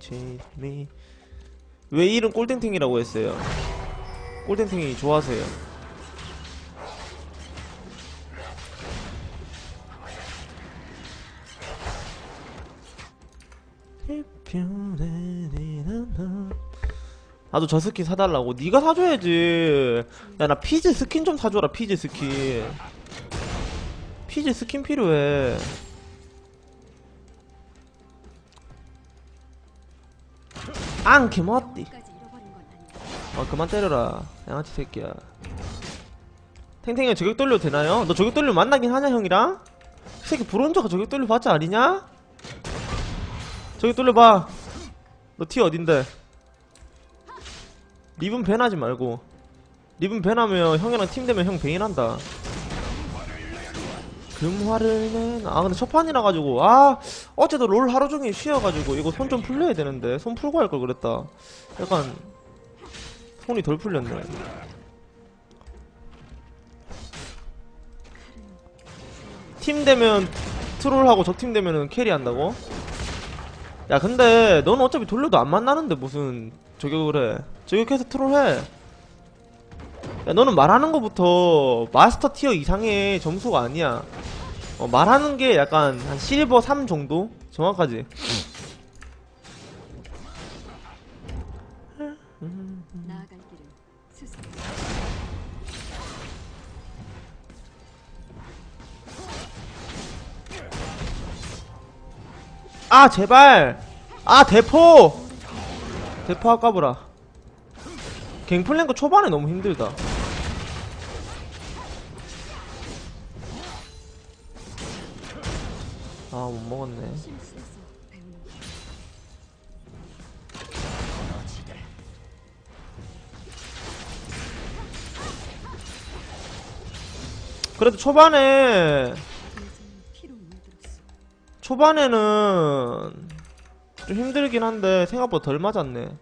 Change me 왜 이름 꼴땡탱이라고 했어요? 꼴땡탱이 좋아하세요? 나도 저 스킨 사달라고. 네가 사줘야지. 야 나 피지 스킨 좀 사줘라 피지 스킨. 피지 스킨 필요해 개멋띠 잃어버린 건 아니야. 아 그만 때려라 양아치 새끼야 탱탱이 저격 돌려 되나요? 너 저격 돌려 만나긴 하냐 형이랑? 이 새끼 브론저가 저격 돌려 봤지 아니냐? 저격 돌려 봐 너 티 어딘데? 리븐 밴하지 말고 리븐 밴하면 형이랑 팀 되면 형 베인한다 금화를 낸... 아 근데 첫판이라 가지고 아 어제도 롤 하루 종일 쉬어가지고 이거 손 좀 풀려야 되는데 손 풀고 할 걸 그랬다 약간 손이 덜 풀렸네. 팀 되면 트롤하고 적팀 되면은 캐리한다고? 야 근데 넌 어차피 돌려도 안 만나는데 무슨 저격을 해 저격해서 트롤해 야 너는 말하는 거부터 마스터 티어 이상의 점수가 아니야 어, 말하는 게 약간 한 실버 3 정도? 정확하지? 나아갈 길은 스스로. 아 제발 아 대포 대포 아까보라 갱플랭크 초반에 너무 힘들다 못 먹었네. 그래도 초반에. 초반에는 좀 힘들긴 한데 생각보다 덜 맞았네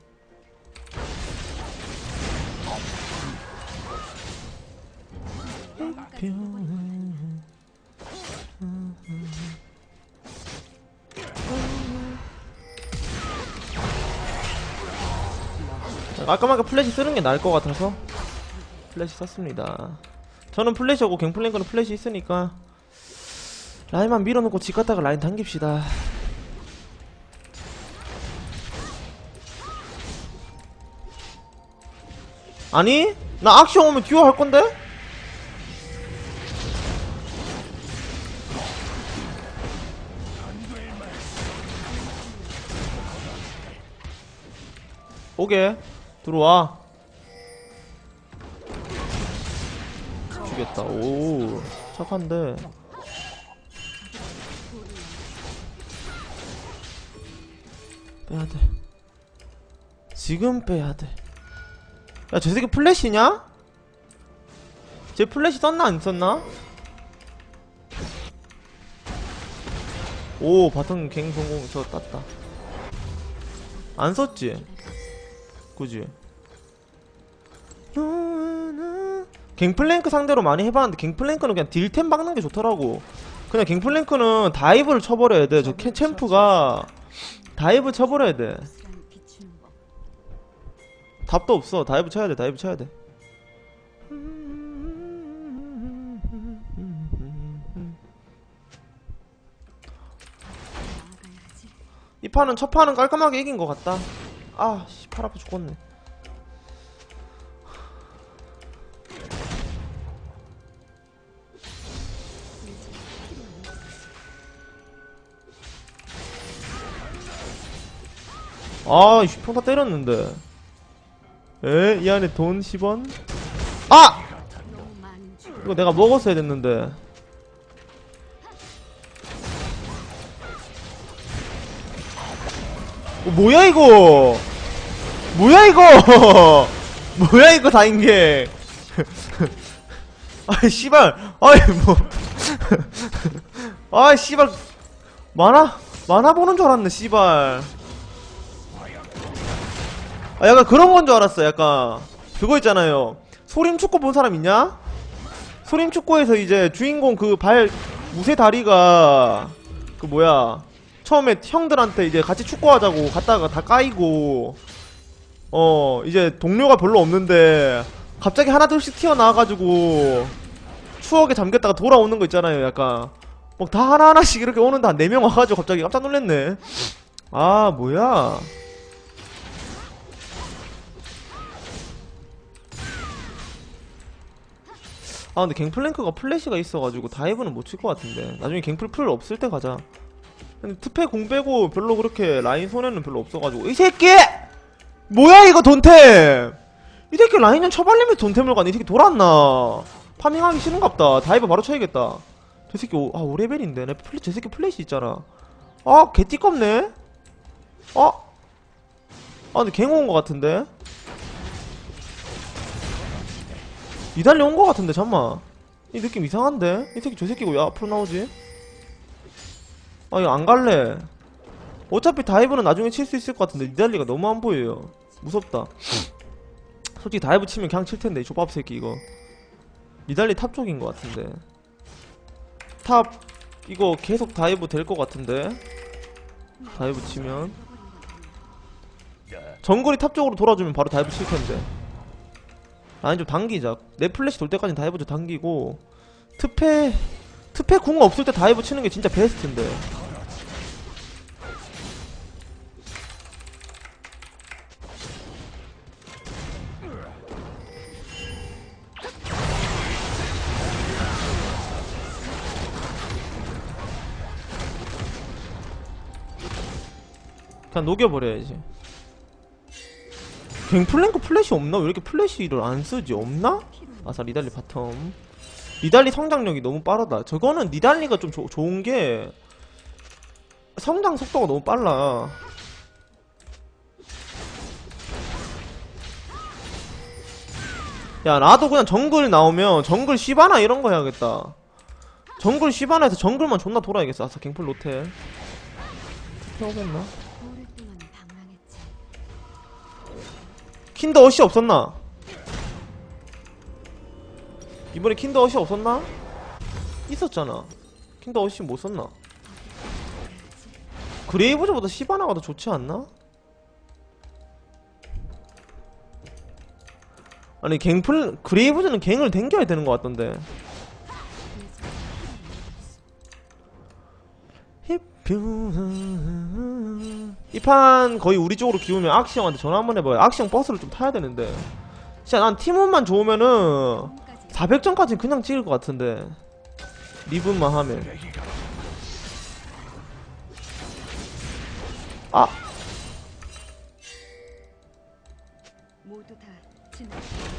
깔끔하게 플래시 쓰는 게 나을 것 같아서 플래시 썼습니다. 저는 플래시하고 갱플랭크는 플래시 있으니까 라인만 밀어놓고 집 갔다가 라인 당깁시다. 아니? 나 악시온 오면 듀오 할 건데? 오게 들어와 죽겠다 오 착한데 빼야돼 지금 빼야돼 야 저 새끼 플래시냐? 쟤 플래시 썼나 안 썼나? 오 바텀 갱 성공 저 땄다 안 썼지? 그지? 갱플랭크 상대로 많이 해봤는데 갱플랭크는 그냥 딜템 박는 게 좋더라고 그냥 갱플랭크는 다이브를 쳐버려야 돼저 챔프가 다이브 쳐버려야 돼. 답도 없어 다이브 쳐야 돼 다이브 쳐야 돼. 이 판은 첫 판은 깔끔하게 이긴 것 같다 아 씨 팔 아파 죽겠네 아이씨 평타 때렸는데 에? 이 안에 돈 10원? 아! 이거 내가 먹었어야 됐는데 어, 뭐야 이거? 뭐야 이거? 뭐야 이거 다인게? 아이 씨발. 아이 뭐. 아이 씨발. 만화? 만화 보는 줄 알았네 씨발. 아 약간 그런 건 줄 알았어 약간. 그거 있잖아요. 소림 축구 본 사람 있냐? 소림 축구에서 이제 주인공 그 발 무쇠 다리가 그 뭐야 처음에 형들한테 이제 같이 축구하자고 갔다가 다 까이고 어 이제 동료가 별로 없는데 갑자기 하나둘씩 튀어나와가지고 추억에 잠겼다가 돌아오는 거 있잖아요 약간. 막 다 하나하나씩 이렇게 오는데 한 4명 와가지고 갑자기 깜짝 놀랐네. 아 뭐야? 아 근데 갱플랭크가 플래시가 있어가지고 다이브는 못 칠 것 같은데. 나중에 갱플 풀 없을 때 가자 투패 공 빼고 별로 그렇게 라인 손해는 별로 없어가지고. 이 새끼! 뭐야 이거 돈템! 이 새끼 라인전 처발리면서 돈템을 가네. 이 새끼 돌았나? 파밍하기 싫은갑다. 다이브 바로 쳐야겠다. 저 새끼 오, 아 5레벨인데. 내 플래, 저 새끼 플래시 있잖아. 아 개띠껍네? 아? 아 근데 갱온것 같은데? 이달리 온것 같은데 잠만. 이 느낌 이상한데? 이 새끼 저 새끼 왜 앞으로 나오지? 아 이거 안 갈래. 어차피 다이브는 나중에 칠 수 있을 것 같은데 니달리가 너무 안 보여요. 무섭다. 솔직히 다이브 치면 그냥 칠 텐데 이 족밥 새끼 이거. 니달리 탑 쪽인 것 같은데. 탑 이거 계속 다이브 될 것 같은데. 다이브 치면. 정글이 탑 쪽으로 돌아주면 바로 다이브 칠 텐데. 아니 좀 당기자. 내 플래시 돌 때까지 다이브 좀 당기고. 특패 특패 궁 없을 때 다이브 치는 게 진짜 베스트인데 그냥 녹여버려야지 갱플랭크 플래시 없나? 왜 이렇게 플래시를 안 쓰지? 없나? 아싸 리달리 바텀 리달리 성장력이 너무 빠르다 저거는 리달리가 좀 조- 좋은 게 성장 속도가 너무 빨라 야 나도 그냥 정글 나오면 정글 시바나 이런 거 해야겠다 정글 시바나에서 정글만 존나 돌아야겠어 아싸 갱플 로테 해오겠나? 킨더 어시 없었나? 이번에 킨더 어시 없었나? 있었잖아. 킨더 어시 못 썼나? 그레이브즈보다 시바나가 더 좋지 않나? 아니 갱플 그레이브즈는 갱을 댕겨야 되는 것 같던데. 이 판 거의 우리 쪽으로 기우면 악시 형한테 전화 한번 해봐요. 악시 형 버스를 좀 타야 되는데. 진짜 난 팀원만 좋으면은 400점까지는 그냥 찍을 것 같은데. 리븐만 하면. 아.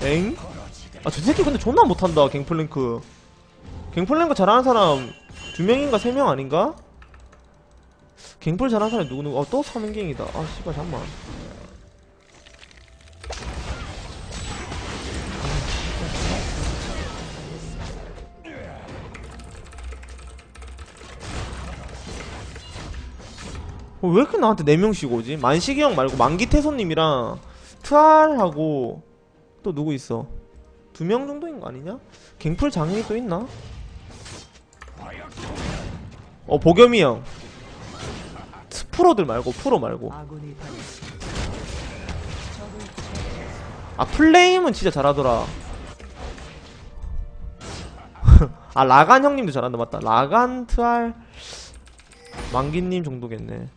엥? 아, 저 새끼 근데 존나 못한다, 갱플랭크. 갱플랭크 잘하는 사람 두 명인가 세 명 아닌가? 갱플 잘하는 사람이 누구 누구? 어, 또 삼인갱이다. 아, 씨발, 잠만. 어, 왜 이렇게 나한테 4명씩 오지? 만식이 형 말고 만기태손님이랑 트알하고 또 누구 있어? 두 명 정도인 거 아니냐? 갱플 장인이 또 있나? 어 보겸이 형 프로들 말고 프로 말고. 아 플레임은 진짜 잘하더라. 아 라간 형님도 잘한다 맞다. 라간 트알 만기님 정도겠네.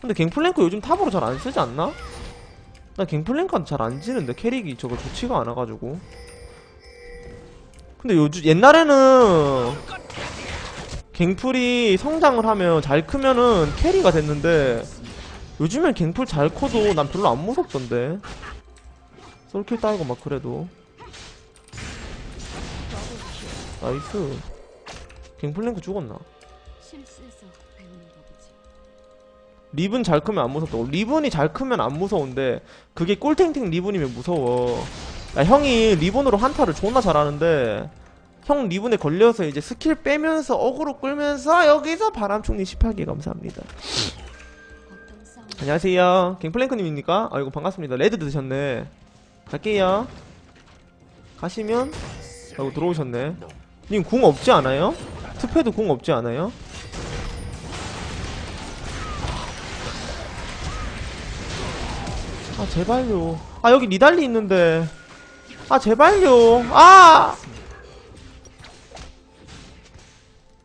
근데 갱플랭크 요즘 탑으로 잘 안 쓰지 않나? 나 갱플랭크한테 잘안 지는데 캐릭이 저거 좋지가 않아가지고. 근데 요즘 옛날에는 갱플이 성장을 하면 잘 크면은 캐리가 됐는데 요즘엔 갱플 잘 커도 난 별로 안 무섭던데. 솔킬 따고 막 그래도. 나이스. 갱플랭크 죽었나. 리븐 잘 크면 안 무섭다고 리븐이 잘 크면 안 무서운데 그게 꿀탱탱 리븐이면 무서워. 야 형이 리븐으로 한타를 존나 잘하는데 형 리븐에 걸려서 이제 스킬 빼면서 어그로 끌면서 아, 여기서 바람총리 18개 감사합니다. 안녕하세요. 갱플랭크님입니까? 아이고 반갑습니다. 레드 드셨네. 갈게요. 가시면. 아이고 들어오셨네. 님 궁 없지 않아요? 투패도 궁 없지 않아요? 아 제발요. 아 여기 니달리 있는데. 아 제발요. 아!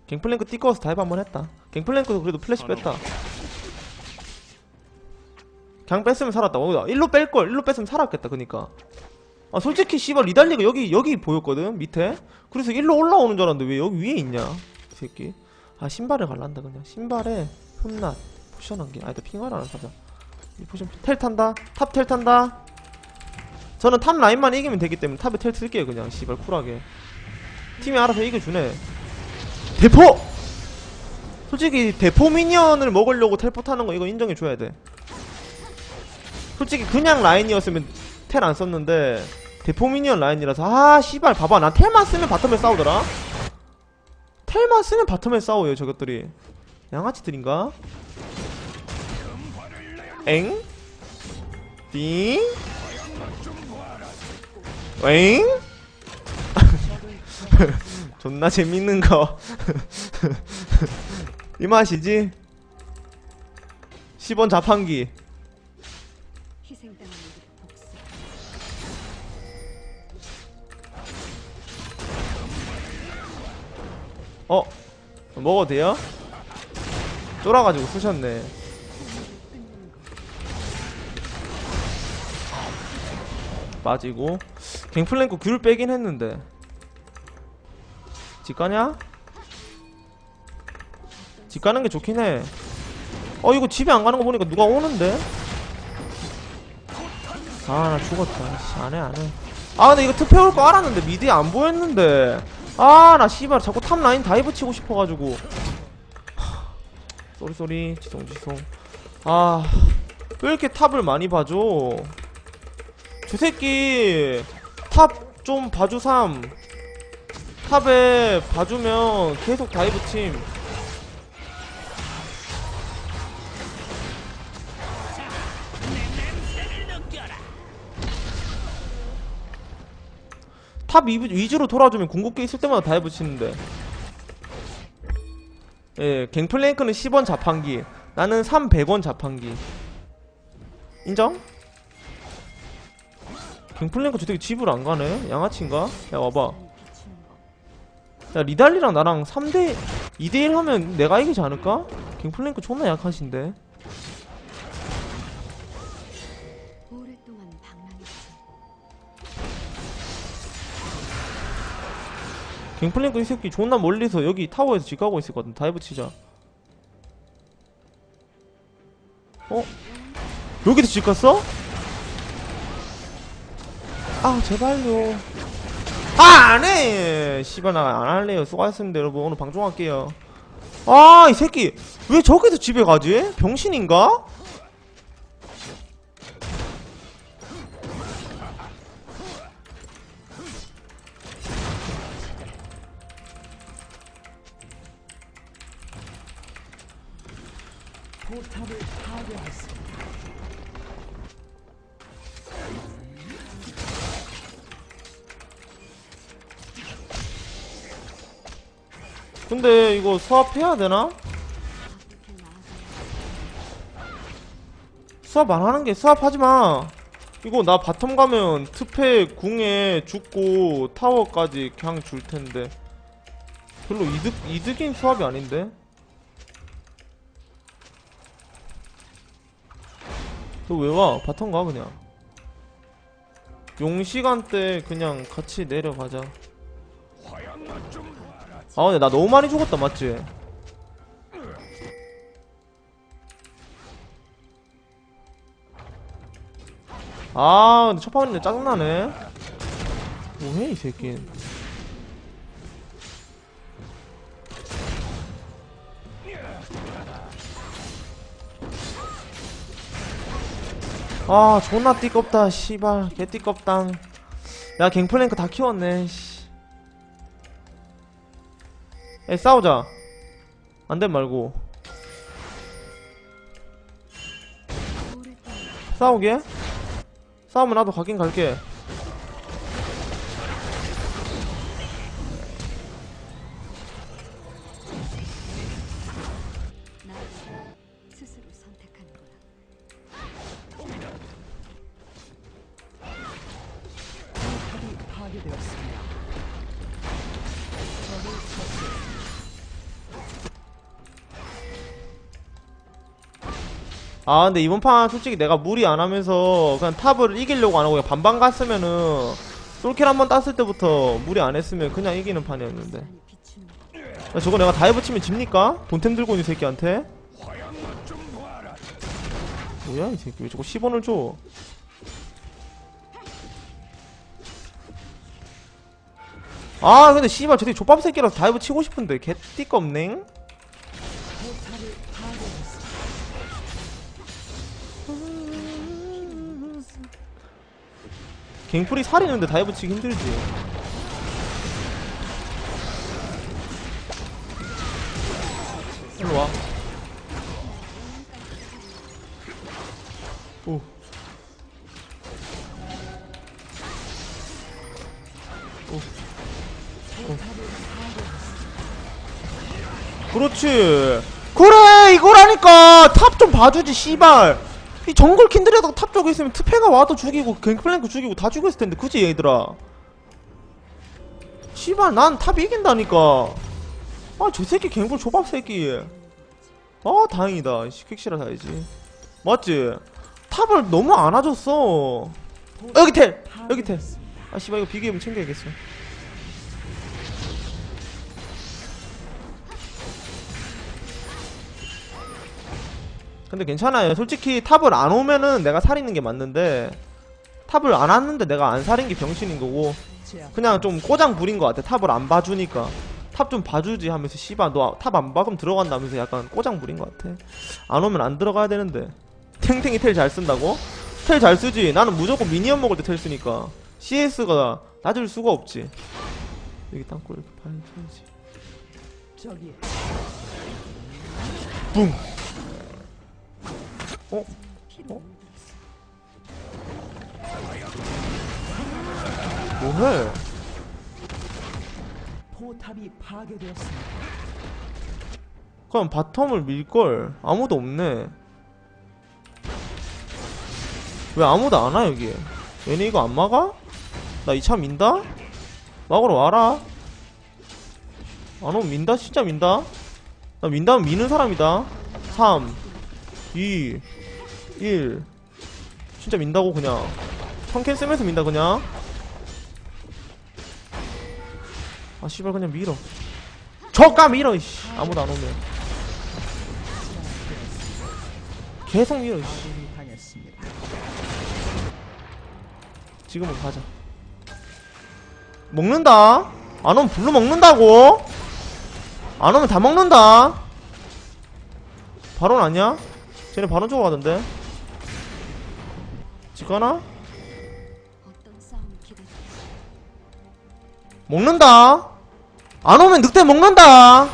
갱플랭크 띠꺼워서 다이브 한번 했다. 갱플랭크도 그래도 플래시 뺐다. 그냥 뺐으면 살았다. 어, 일로 뺄걸. 일로 뺐으면 살았겠다 그니까. 아 솔직히 씨발 리달리가 여기 여기 보였거든? 밑에? 그래서 일로 올라오는 줄 알았는데 왜 여기 위에 있냐? 이 새끼. 아 신발을 갈란다 그냥. 신발에 흠낫. 포션 한개. 아니다 핑화를 하나 사자. 이 포션 텔 탄다. 탑 텔 탄다. 저는 탑 라인만 이기면 되기 때문에 탑에 텔 쓸게요 그냥. 씨발 쿨하게. 팀이 알아서 이겨주네 대포! 솔직히 대포 미니언을 먹으려고 텔포 타는 거 이거 인정해줘야 돼 솔직히 그냥 라인이었으면 텔 안 썼는데 대포 미니언 라인이라서 아 씨발 봐봐 난 텔만 쓰면 바텀에 싸우더라 텔만 쓰면 바텀에 싸워요 저것들이 양아치들인가? 엥? 띵? 엥? 존나 재밌는 거. 이 맛이지? 10원 자판기. 어? 먹어도 돼요? 쫄아가지고 쓰셨네. 빠지고. 갱플랭크 귤 빼긴 했는데. 집 가냐? 집 가는 게 좋긴 해. 어, 이거 집에 안 가는 거 보니까 누가 오는데? 아, 나 죽었다. 씨, 안 해, 안 해. 아, 근데 이거 특패 올 거 알았는데, 미드에 안 보였는데. 아, 나 씨발, 자꾸 탑 라인 다이브 치고 싶어가지고. 하, 쏘리, 쏘리. 지송, 지송. 아, 왜 이렇게 탑을 많이 봐줘? 저 새끼, 탑 좀 봐주삼. 탑에 봐주면 계속 다이브 침. 탑 위, 위주로 돌아주면 궁극기 있을 때마다 다이브 치는데. 예, 갱플랭크는 10원 자판기. 나는 3 100원 자판기. 인정? 갱플랭크 저 되게 집을 안 가네? 양아치인가? 야, 와봐. 야 리달리랑 나랑 3대 2대1 하면 내가 이기지 않을까? 갱플랭크 존나 약하신데. 갱플랭크 이 새끼 존나 멀리서 여기 타워에서 집 가고 있었거든 다이브 치자 어? 여기도 집 갔어? 아 제발요 아 안 해. 씨발 나 안 할래요. 수고하셨습니다 여러분. 오늘 방송할게요. 아 이 새끼. 왜 저기서 집에 가지? 병신인가? 수합해야 되나? 수합 안 하는 게 수합하지 마. 이거 나 바텀 가면 트페 궁에 죽고 타워까지 그냥 줄 텐데. 별로 이득 이득인 수합이 아닌데. 너 왜 와? 바텀 가 그냥. 용 시간 때 그냥 같이 내려가자. 아 근데 나 너무 많이 죽었다 맞지? 아 근데 첫 판인데 짜증나네 뭐해 이 새끼 아 존나 띠껍다 씨발 개 띠껍당 야 갱플랭크 다 키웠네 씨. 에 싸우자 안된 말고 싸우게? 싸우면 나도 가긴 갈게. 아 근데 이번 판 솔직히 내가 무리 안 하면서 그냥 탑을 이기려고 안 하고 그냥 반반 갔으면은 솔킬 한 번 땄을 때부터 무리 안 했으면 그냥 이기는 판이었는데. 야, 저거 내가 다이브 치면 집니까? 돈템 들고 있는 새끼한테? 뭐야 이 새끼 왜 자꾸 10원을 줘? 아 근데 씨발 저 새끼 족밥 새끼라서 다이브 치고 싶은데 개띠가 없 갱플이 살이는데 다이브 치기 힘들지 일로 와. 오. 오. 오. 그렇지. 그래 이거라니까 탑 좀 봐주지 씨발. 이 정글 킨드레다가 탑 쪽에 있으면 트페가 와도 죽이고 갱플랭크 죽이고 다 죽였을 텐데 그지 얘들아. 씨발 난 탑 이긴다니까. 아 저 새끼 갱플 조밥 새끼. 아 다행이다 씨, 퀵시라 사야지 맞지? 탑을 너무 안 와줬어 어, 여기 텔! 여기 텔! 아 씨발 이거 비계면 챙겨야겠어 근데 괜찮아요. 솔직히 탑을 안 오면은 내가 살이는 게 맞는데 탑을 안 왔는데 내가 안 살인 게 병신인 거고 그냥 좀 꼬장 부린 것 같아. 탑을 안 봐주니까. 탑 좀 봐주지 하면서 씨발 너 탑안 박으면 들어간다면서 약간 꼬장 부린 것 같아. 안 오면 안 들어가야 되는데. 탱탱이 텔 잘 쓴다고? 텔 잘 쓰지. 나는 무조건 미니언 먹을 때 텔 쓰니까. CS가 낮을 수가 없지. 여기 땅굴 이렇게 파야지. 저기. 붕 어? 어? 뭐해? 포탑이 파괴되었습니다. 그럼 바텀을 밀걸 아무도 없네 왜 아무도 안 와 여기 얘네 이거 안 막아? 나이차 민다? 막으러 와라 안 오면 민다 진짜 민다 나 민다면 미는 사람이다 3 2 1 진짜 민다고 그냥. 성캔 쓰면서 민다 그냥. 아 씨발 그냥 밀어. 저가 밀어 이씨. 아무도 안 오면. 계속 밀어 이씨. 지금은 가자. 먹는다? 안 오면 불로 먹는다고? 안 오면 다 먹는다? 바론 아니야? 쟤네 바론 쪽으로 가던데 기다려. 먹는다 안 오면 늑대 먹는다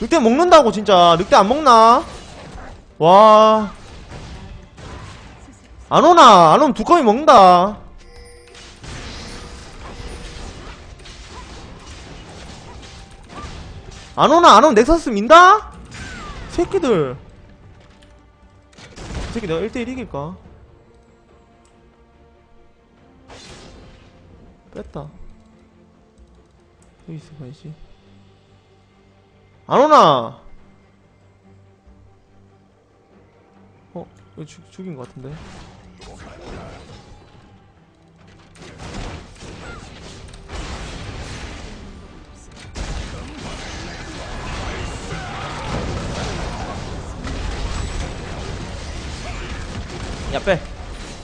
늑대 먹는다고 진짜 늑대 안 먹나? 와 스스로 안 오나? 안 오면 두꺼비 먹는다. 안 오나? 안 오면 넥서스 민다? 새끼들. 이 새끼 내가 1대1 이길까? 뺐다. 여기 있어 봐야지. 안 오나? 어? 이거 죽, 죽인 것 같은데? 야 빼.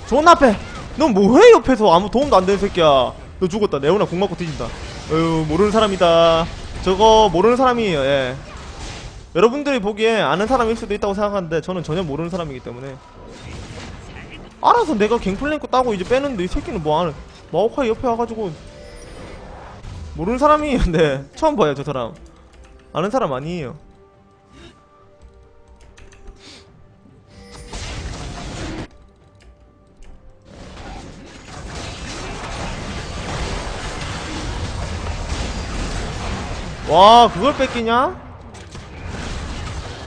존나 빼. 너 뭐해 옆에서 아무 도움도 안 되는 새끼야. 너 죽었다. 레오나 공 맞고 뒤진다. 어휴 모르는 사람이다. 저거 모르는 사람이에요. 예. 여러분들이 보기에 아는 사람일 수도 있다고 생각하는데 저는 전혀 모르는 사람이기 때문에 알아서 내가 갱플랭크 따고 이제 빼는데 이 새끼는 뭐 하는 마오카이 옆에 와가지고 모르는 사람이에요. 네 처음 봐요 저 사람. 아는 사람 아니에요. 와 그걸 뺏기냐?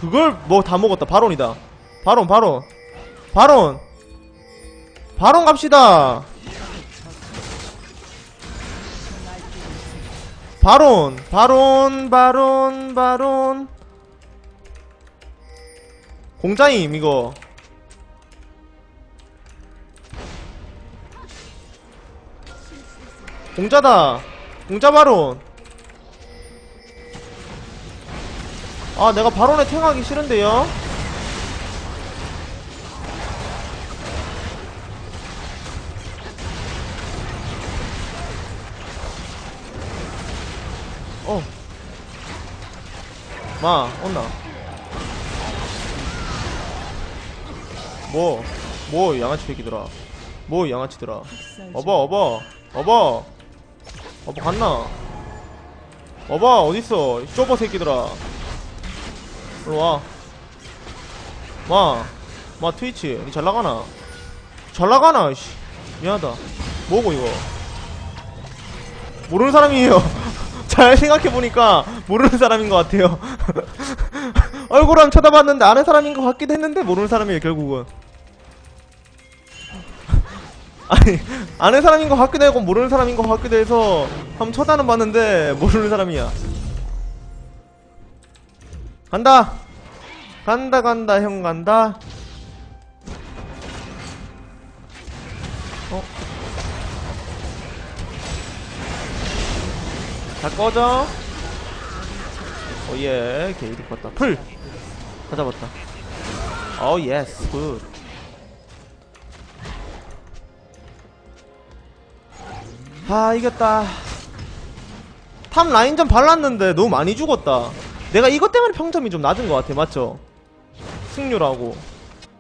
그걸 뭐 다 먹었다. 바론이다. 바론 바론 바론 바론 갑시다. 바론 바론 바론 바론 공짜임 이거. 공짜다. 공짜 바론 아 내가 바론에 탱하기 싫은데요 어. 마, 온나. 뭐, 뭐, 양아치 새끼들아. 뭐, 양아치들아. 어버, 어버, 어버. 어버 갔나? 어버, 어딨어? 이 쪼버 새끼들아. 일로 와. 마, 마, 트위치. 니잘 나가나? 잘 나가나, 씨. 미안하다. 뭐고, 이거? 모르는 사람이에요. 잘 생각해보니까 모르는 사람인 것 같아요. 얼굴 한번 쳐다봤는데 아는 사람인 것 같기도 했는데 모르는 사람이에요, 결국은. 아니, 아는 사람인 것 같기도 하고 모르는 사람인 것 같기도 해서 한번 쳐다는 봤는데 모르는 사람이야. 간다! 간다, 간다, 형 간다. 어? 다 꺼져. 오예, 게이드 봤다. 풀! 다 잡았다. 오 예스, 굿. 아, 이겼다. 탑 라인전 발랐는데 너무 많이 죽었다. 내가 이것 때문에 평점이 좀 낮은 것 같아, 맞죠? 승률하고.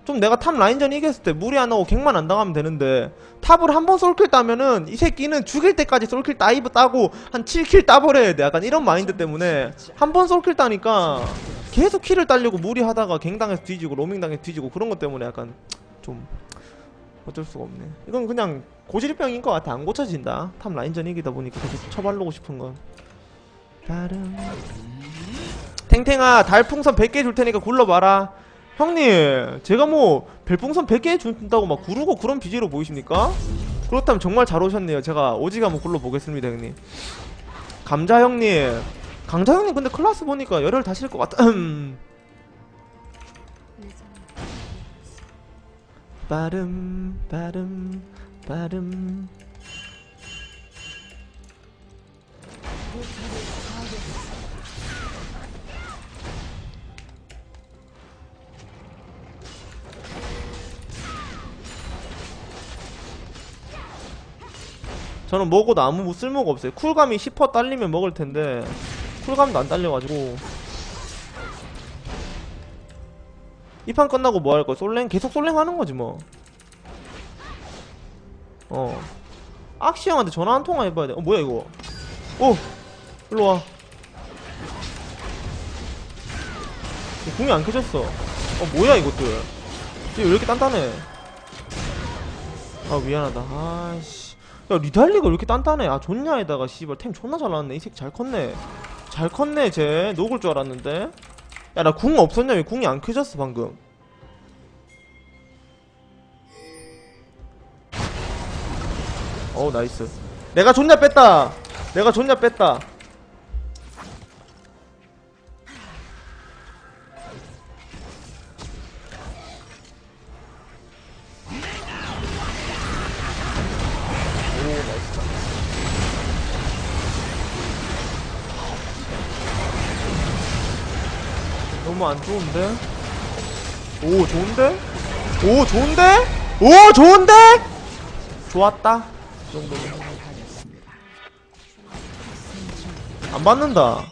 좀 내가 탑 라인전 이겼을 때 무리 안 하고 갱만 안 당하면 되는데 탑을 한 번 솔킬 따면은 이 새끼는 죽일 때까지 솔킬 따이브 따고 한 7킬 따버려야 돼. 약간 이런 마인드 때문에 한 번 솔킬 따니까 계속 킬을 따려고 무리하다가 갱당해서 뒤지고 로밍당해서 뒤지고 그런 것 때문에 약간 좀 어쩔 수가 없네. 이건 그냥 고질병인 것 같아. 안 고쳐진다. 탑 라인전 이기다 보니까 계속 쳐발르고 싶은 건. 다른 탱탱아 달풍선 100개 줄 테니까 굴러봐라. 형님 제가 뭐 별풍선 100개 준다고 막 구르고 그런 BJ로 보이십니까? 그렇다면 정말 잘 오셨네요. 제가 오지게 한번 굴러보겠습니다 형님. 감자 형님. 강자 형님 근데 클라스 보니까 열혈 다실 것 같다 음. 빠름 빠름 빠름 저는 먹어도 아무 쓸모가 없어요 쿨감이 10% 딸리면 먹을 텐데 쿨감도 안 딸려가지고 이 판 끝나고 뭐 할 거야? 솔랭? 계속 솔랭 하는 거지 뭐. 어. 악시 형한테 전화 한 통화 해봐야 돼. 어, 뭐야 이거? 오! 일로 와. 이 궁이 안 켜졌어. 어, 뭐야 이것들. 얘왜 이렇게 단단해? 아, 미안하다. 아씨. 야, 리달리가 왜 이렇게 단단해? 아, 좋냐에다가 씨발 템 존나 잘 나왔네. 이 새끼 잘 컸네. 잘 컸네, 쟤. 녹을 줄 알았는데. 야 나 궁 없었냐 왜 궁이 안 켜졌어 방금 어 나이스 내가 존냐 뺐다 내가 존냐 뺐다 너무 안 좋은데? 오 좋은데? 오 좋은데? 오 좋은데? 좋았다 이 정도면 안 받는다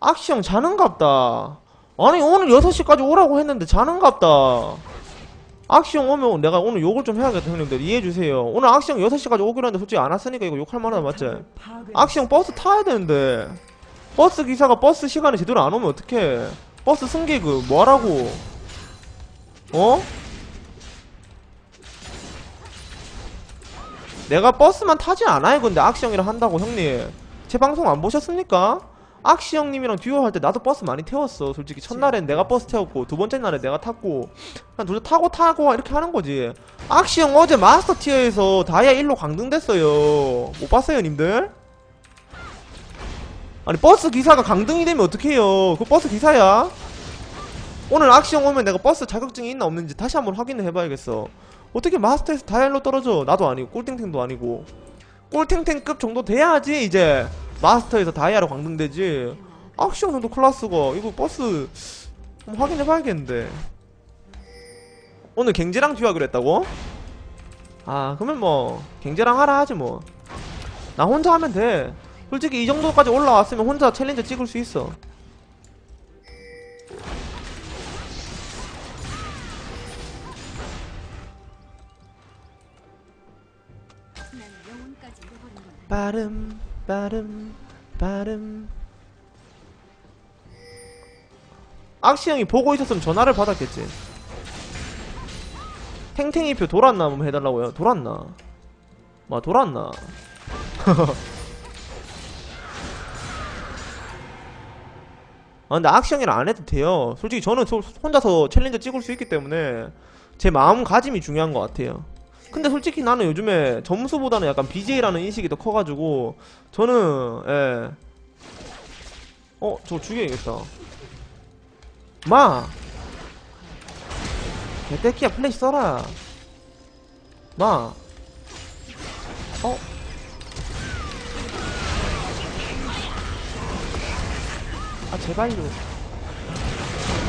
악시 형 자는갑다 아니 오늘 6시까지 오라고 했는데 자는갑다 악시 형 오면 내가 오늘 욕을 좀 해야겠다 형님들 이해해주세요 오늘 악시 형 6시까지 오기로 했는데 솔직히 안 왔으니까 이거 욕할 만하다 맞지? 악시 형 버스 타야 되는데 버스 기사가 버스 시간에 제대로 안 오면 어떡해? 버스 승객은 뭐하라고? 어? 내가 버스만 타지 않아요 근데 악시 형이랑 한다고 형님. 제 방송 안 보셨습니까? 악시 형님이랑 듀오 할 때 나도 버스 많이 태웠어. 솔직히 첫날엔 내가 버스 태웠고 두 번째 날에 내가 탔고. 그냥 둘다 타고 타고 이렇게 하는 거지. 악시 형 어제 마스터 티어에서 다이아 1로 강등됐어요. 못 봤어요 님들? 아니 버스 기사가 강등이 되면 어떡해요? 그 버스 기사야. 오늘 악시형 오면 내가 버스 자격증이 있나 없는지 다시 한번 확인을 해봐야겠어. 어떻게 마스터에서 다이얼로 떨어져? 나도 아니고 꿀탱탱도 아니고. 꿀탱탱급 정도 돼야지 이제. 마스터에서 다이아로 강등되지. 악시형 정도 클라스가 이거 버스 한번 확인해봐야겠는데. 오늘 갱제랑 듀하기로 했다고? 아 그러면 뭐 갱제랑 하라 하지 뭐. 나 혼자 하면 돼 솔직히 이 정도까지 올라왔으면 혼자 챌린저 찍을 수 있어. 빠름 빠름 빠름. 악시 형이 보고 있었으면 전화를 받았겠지. 탱탱이표 돌았나 한번 해달라고요. 돌았나? 뭐 돌았나 아 근데 악시 형이랑 안 해도 돼요 솔직히 저는 소- 혼자서 챌린저 찍을 수 있기 때문에 제 마음가짐이 중요한 것 같아요 근데 솔직히 나는 요즘에 점수보다는 약간 BJ라는 인식이 더 커가지고 저는 예. 어, 저거 죽여야겠다. 마. 개떼끼야 플래시 써라. 마. 어? 아 제발요.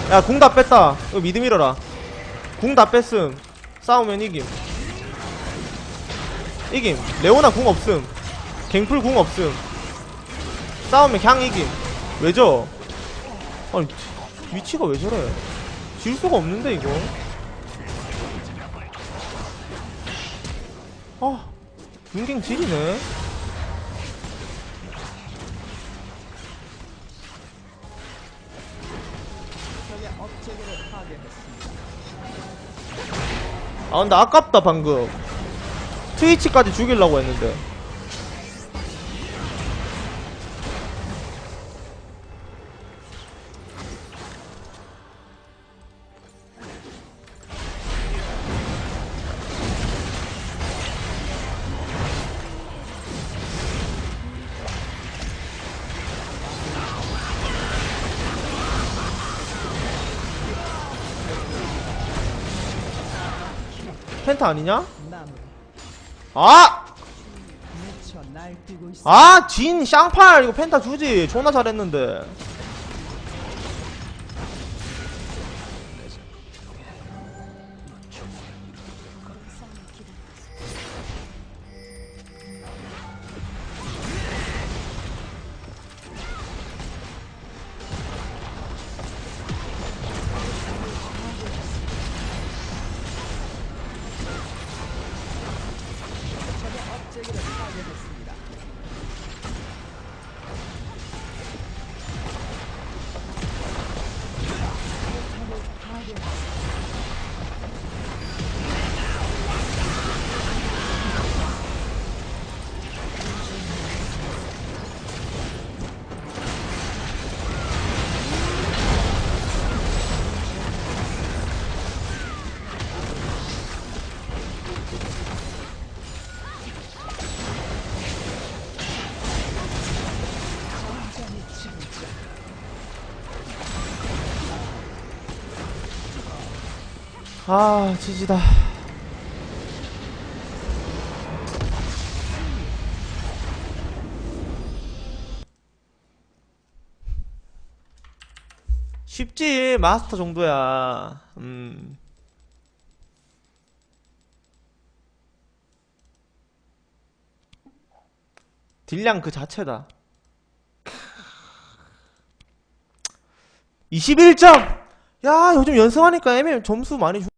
야 궁 다 뺐다. 이거 미드 밀어라. 궁 다 뺐음. 싸우면 이김. 이김 레오나 궁 없음 갱플 궁 없음 싸우면 그냥 이김 왜죠? 아니 위치가 왜 저래 질 수가 없는데 이거 아 윤갱 질이네 아 근데 아깝다 방금. 트위치까지 죽이려고 했는데 펜타 아니냐? 아! 아, 진 쌍팔 이거 펜타 주지. 존나 잘했는데. 아, 지지다. 쉽지, 마스터 정도야. 음. 딜량 그 자체다. 21점! 야, 요즘 연습하니까 애매 점수 많이 주